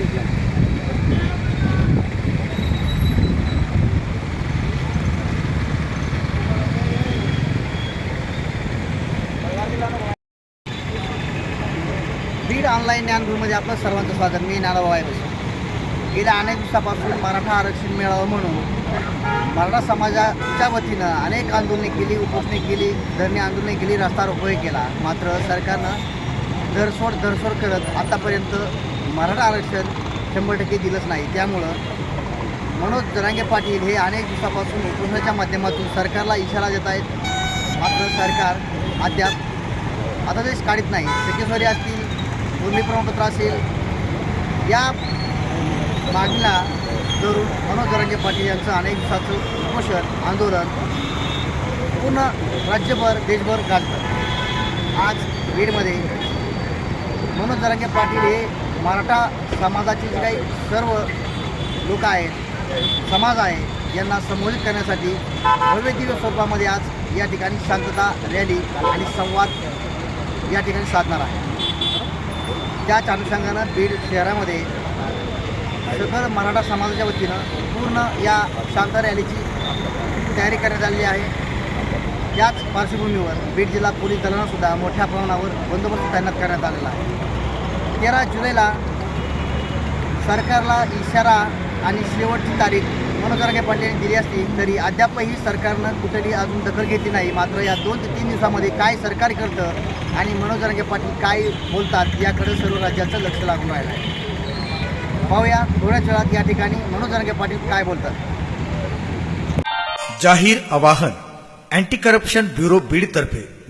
Beed online ज्ञानगृहमध्ये आपलं सर्वांचं स्वागत. मी ज्ञानभाऊ आहे गेल्या अनेक दिवसापासून मराठा आरक्षण मिळावं म्हणून मराठा समाजाच्या वतीनं अनेक आंदोलने केली उपोषणे केली धरणे आंदोलने केली रस्ता रोखोही केला. मात्र सरकारनं धरसोड धरसोड करत आतापर्यंत मराठा आरक्षण शंभर टक्के दिलंच नाही. त्यामुळं मनोज जरांगे पाटील हे अनेक दिवसापासून उपोषणाच्या माध्यमातून सरकारला इशारा देत आहेत. मात्र सरकार अद्याप आता तेच काढत नाही. सेकेश्वरी असतील भूमी प्रमाणपत्र असेल या मागणीला धरून मनोज जरांगे पाटील यांचं अनेक दिवसाचं उपोषण आंदोलन पूर्ण राज्यभर देशभर गाजतं आज बीडमध्ये मनोज जरांगे पाटील हे मराठा समाजाचे जे काही सर्व लोक आहेत समाज आहे यांना संबोधित करण्यासाठी भव्य दिव्य स्वरूपामध्ये आज या ठिकाणी शांतता रॅली आणि संवाद या ठिकाणी साधणार आहे. त्याच अनुषंगानं बीड शहरामध्ये सदर मराठा समाजाच्या वतीनं पूर्ण या शांत रॅलीची तयारी करण्यात आलेली आहे. त्याच पार्श्वभूमीवर बीड जिल्हा पोलीस दलानंसुद्धा मोठ्या प्रमाणावर बंदोबस्त तैनात करण्यात आलेला आहे. तेरा जुलैला सरकारला इशारा आणि शेवटची तारीख. मनोज जरांगे पाटील यांनी दिली असली तरी अद्यापही सरकारनं कुठेही अजून दखल घेतली नाही. मात्र या दोन ते तीन दिवसामध्ये काय सरकार करतं आणि मनोज जरांगे पाटील काय बोलतात याकडे सर्व राज्याचं लक्ष लागून राहिलं आहे पाहूया थोड्याच वेळात या ठिकाणी मनोज जरांगे पाटील काय बोलतात. जाहीर आवाहन अँटी करप्शन ब्युरो बीडतर्फे.